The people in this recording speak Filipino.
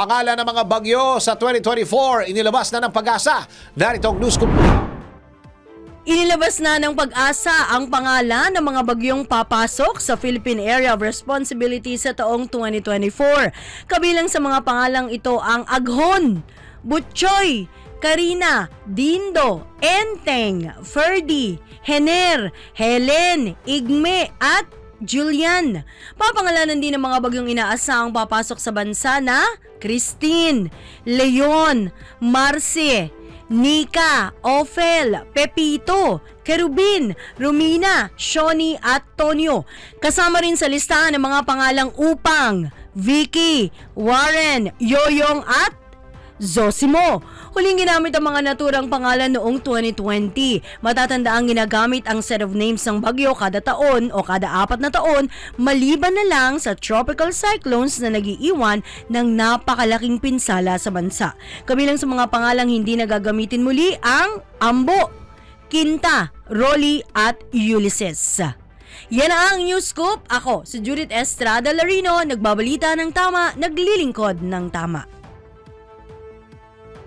Pangalan ng mga bagyo sa 2024, inilabas na ng pag-asa. Narito ang news ko. Inilabas na ng pag-asa ang pangalan ng mga bagyong papasok sa Philippine Area of Responsibility sa taong 2024. Kabilang sa mga pangalang ito ang Aghon, Butchoy, Karina, Dindo, Enteng, Ferdy, Hener, Helen, Igme at Julian. Papangalanan din ng mga bagyong inaasahang papasok sa bansa na Christine, Leon, Marce, Nika, Ophel, Pepito, Kerubin, Romina, Shoni at Tonyo. Kasama rin sa listahan ng mga pangalang Upang, Vicky, Warren, Yoyong at Zosimo. Huling ginamit ang mga naturang pangalan noong 2020. Matatanda ang ginagamit ang set of names ng bagyo kada taon o kada apat na taon maliban na lang sa tropical cyclones na nagiiwan ng napakalaking pinsala sa bansa. Kabilang sa mga pangalang hindi nagagamitin muli ang Ambo, Kinta, Rolly at Ulysses. Yan ang News Scoop. Ako, si Judith Estrada Larino, nagbabalita ng tama, naglilingkod ng tama.